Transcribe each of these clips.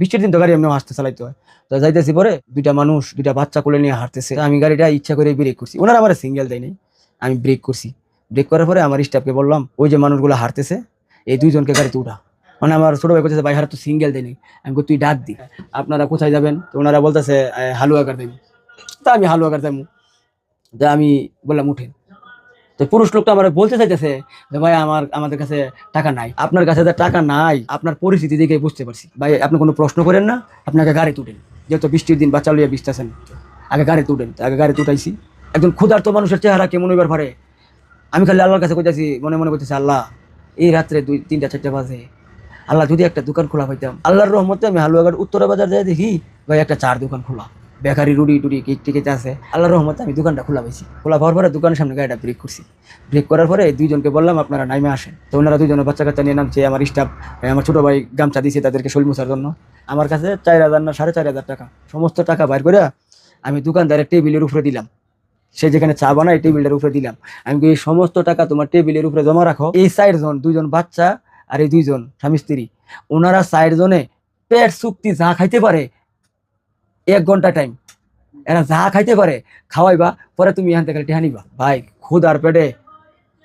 বৃষ্টির দিন তো গাড়ি এমনি হাসতে চালাইতে হয়। তো যাইতেছি পরে দুইটা মানুষ, দুইটা বাচ্চা কোলে নিয়ে হাঁটতেছে। আমি গাড়িটা ইচ্ছা করে ব্রেক করছি। ওনারা আমার সিঙ্গেল দেয় নাই। আমি ব্রেক করছি। ব্রেক করার পরে আমার স্টাফকে বললাম, ওই যে মানুষগুলো হাঁটতেছে, এই দুইজনকে গাড়িতে উঠা। মানে আমার ছোট ভাই বলতেছে ভাই হারা তো সিঙ্গেল দেয়নি আমি তুই ডাক দি। আপনারা কোথায় যাবেন? তো ওনারা বলতেছে হালুয়াকার দেবো তা আমি হালুয়াকার যাব তা আমি বললাম, উঠেন। তো পুরুষ লোকটা আমার বলতে চাইতেছে যে, ভাই, আমার, আমাদের কাছে টাকা নাই। আপনার কাছে যে টাকা নাই, আপনার পরিস্থিতি দেখে বুঝতে পারছি। ভাই, আপনি কোনো প্রশ্ন করেন না, আপনাকে গাড়ি তুটেন যেহেতু বৃষ্টির দিন, বাচ্চা লইয়া বিস্তাছেন আগে গাড়ি তুটেন আগে গাড়ি তুটাইছি একজন ক্ষুধার্ত মানুষের চেহারা কেমন হইবার পারে? আমি খালি আল্লাহর কাছে কইতাছি, মনে মনে করতেছি আল্লাহ, এই রাত্রে দুই, তিনটা, চারটা বাজে। আল্লাহ, যদি একটা দোকান খোলা পাইতাম, আল্লাহর রহমতে আমি হালুয়াঘাট উত্তরা বাজার যাই দেখি, ভাই, একটা চার দোকান খোলা। বেকারি রুটি টুটি কেক টিকেট আছে আল্লাহর রহমতে আমি দোকানটা খোলা পাইছি। খোলা পাওয়ার পরে দোকানের সামনে গাড়িটা ব্রেক করছি। ব্রেক করার পরে দুইজনকে বললাম, আপনারা নাইমে আসেন। তো ওনারা দুজনের বাচ্চা কাচ্চা নিয়ে নামছে। আমার স্টাফ আমার ছোটো ভাই গামছা দিয়েছে তাদেরকে শৈল মোছার জন্য। আমার কাছে চার হাজার না, সাড়ে চার হাজার টাকা। সমস্ত টাকা বাইর করে আমি দোকানদারের টেবিলের উপরে দিলাম। সে যেখানে চা বানায় টেবিলটার উপরে দিলাম। আমি এই সমস্ত টাকা তোমার টেবিলের উপরে জমা রাখো। এই চার জন, দুইজন বাচ্চা আর এই দুইজন স্বামী স্ত্রী ওনারা চার জনে পেট চুক্তি যা খাইতে পারে এক ঘণ্টা টাইম এরা যা খাইতে পারে, খাওয়াইবা, পরে তুমি এখান থেকে টেহা নিবা। ভাই খুদার পেটে,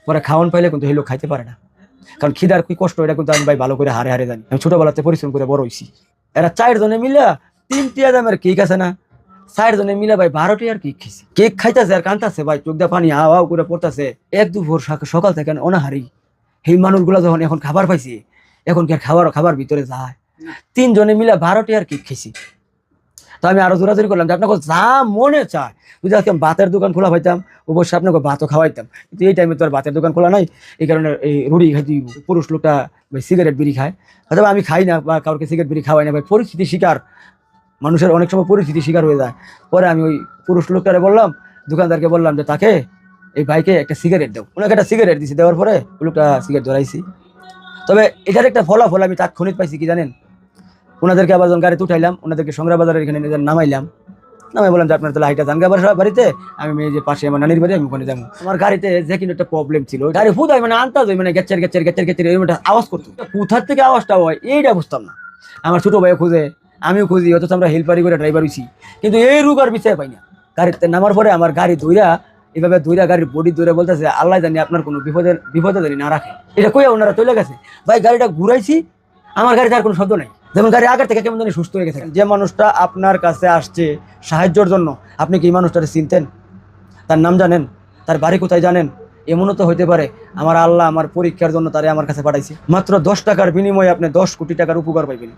পরে খাওয়ান পাইলে কিন্তু এই লোক খাইতে পারে না। কারণ খিদার কি কষ্ট, এটা কিন্তু আমি ভাই ভালো করে হারে হারে জানি। আমি ছোটবেলাতে পরিশ্রম করে বড় হইছি। এরা চার জনে মিলা তিনটি দামের কেক আছে না? চার জনে মিলে ভাই বারোটি আর কেক খাইছি। কেক খাইতেছে আর কান্তাছে ভাই, চোখ দিয়ে পানি হাওয়া করে পড়তেছে। এক দুপুর সক- সকাল থেকে অনাহারি। সেই মানুষগুলো যখন এখন খাবার পাইছে, এখন কি আর খাবার খাবার ভিতরে যায়? তিনজনে মিলে বারোটি আর কেক খাইছি। তো আমি আরও জোরাজোরি করলাম যে আপনাকে যা মনে চায় যদি আজকে ভাতের দোকান খোলা পাইতাম, অবশ্যই আপনাকে ভাতও খাওয়াইতাম। কিন্তু এই টাইমে তো আর বাতের দোকান খোলা নাই, এই কারণে এই রুড়ি খাইতে পুরুষ লোকটা সিগারেট বিড়ি খায়। হয়তো আমি খাই না বা কাউকে সিগারেট বিড়ি খাওয়াই না, ভাই পরিস্থিতি শিকার। মানুষের অনেক সময় পরিস্থিতি শিকার হয়ে যায়। পরে আমি ওই পুরুষ লোকটারে বললাম, দোকানদারকে বললাম যে তাকে এই ভাইকে একটা সিগারেট দাও। ওনাকে একটা সিগারেট দিছি, দেওয়ার পরে লোকটা সিগারেট ধরাইছি। তবে এটার একটা ফলাফল আমি তাৎক্ষণিক পাইছি কি জানেন? ওনাদেরকে আবার যখন গাড়িতে উঠাইলাম, ওনাদেরকে সংগ্রাম বাজারের এখানে নিজের নামাইলাম। নামাই বললাম যে, আপনার তাহলে হাইটা জানগা বাসা বাড়িতে, আমি যে পাশে আমার নানির বাড়ি, আমি ওখানে যাব। আমার গাড়িতে যে কিন্তু একটা প্রবলেম ছিল গাড়ি হুদাই মানে আনতাজ মানে গেচ্ছের গেচ্ছের গেচ্ছের এরকম একটা আওয়াজ করতো। কোথার থেকে আওয়াজটা হয়, এইটা বুঝতাম না। আমার ছোট ভাই খুঁজে, আমিও খুঁজি, অথচ আমরা হেল্পারি করে ড্রাইভার হইছি। কিন্তু এই রোগ আর বিষয় পাই না। গাড়িতে নামার পরে আমার গাড়ি ধইরা, এভাবে ধইরা গাড়ির বডি ধরে বলতেছে, আল্লাহ জানি আপনার কোনো বিপদে বিপদে জানি না রাখে। এটা কইয়া ওনারা চলে গেছে। ভাই, গাড়িটা ঘুরাইছি, আমার গাড়িতে আর কোনো শব্দ নাই। যেমন গাড়ি আগের থেকে কেমন জানি সুস্থ হয়ে গেছে। যে মানুষটা আপনার কাছে আসছে সাহায্যর জন্য, আপনি কি মানুষটা মানুষটাকে চিনতেন? তার নাম জানেন? তার বাড়ি কোথায় জানেন? এমনও তো হইতে পারে, আমার আল্লাহ আমার পরীক্ষার জন্য তারে আমার কাছে পাঠাইছে। মাত্র দশ টাকার বিনিময়ে আপনি দশ কোটি টাকার উপকার পাইবেন।